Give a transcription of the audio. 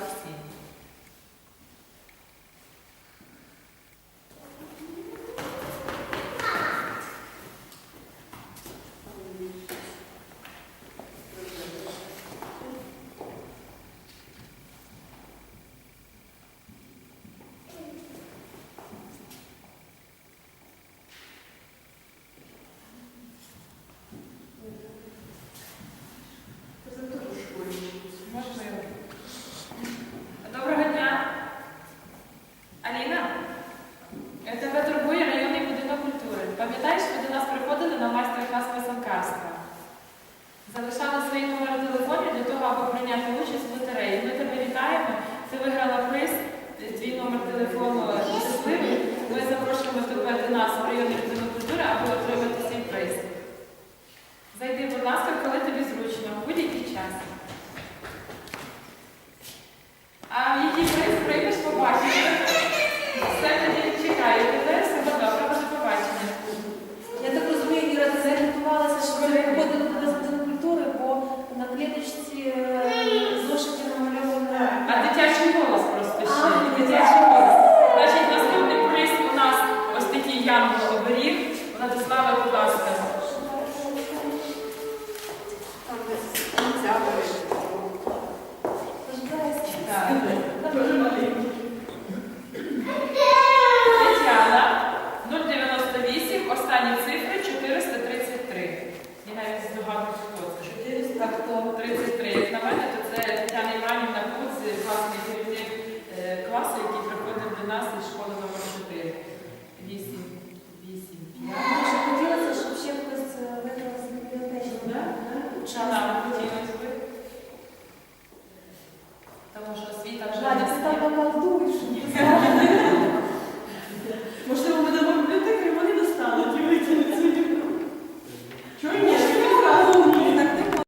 версії. Владислава, будь ласка. Так, дуже маленький. Тетяна, 098, останні цифри 433. Я навіть здогадуюсь, хто Як на мене, то це Тетяна Іванівна Куц, класний керівник е, класу, який приходив до нас із школи номер 4. 8. Чи нам хотілося би? Тому що освіта вже. не така колдуєш.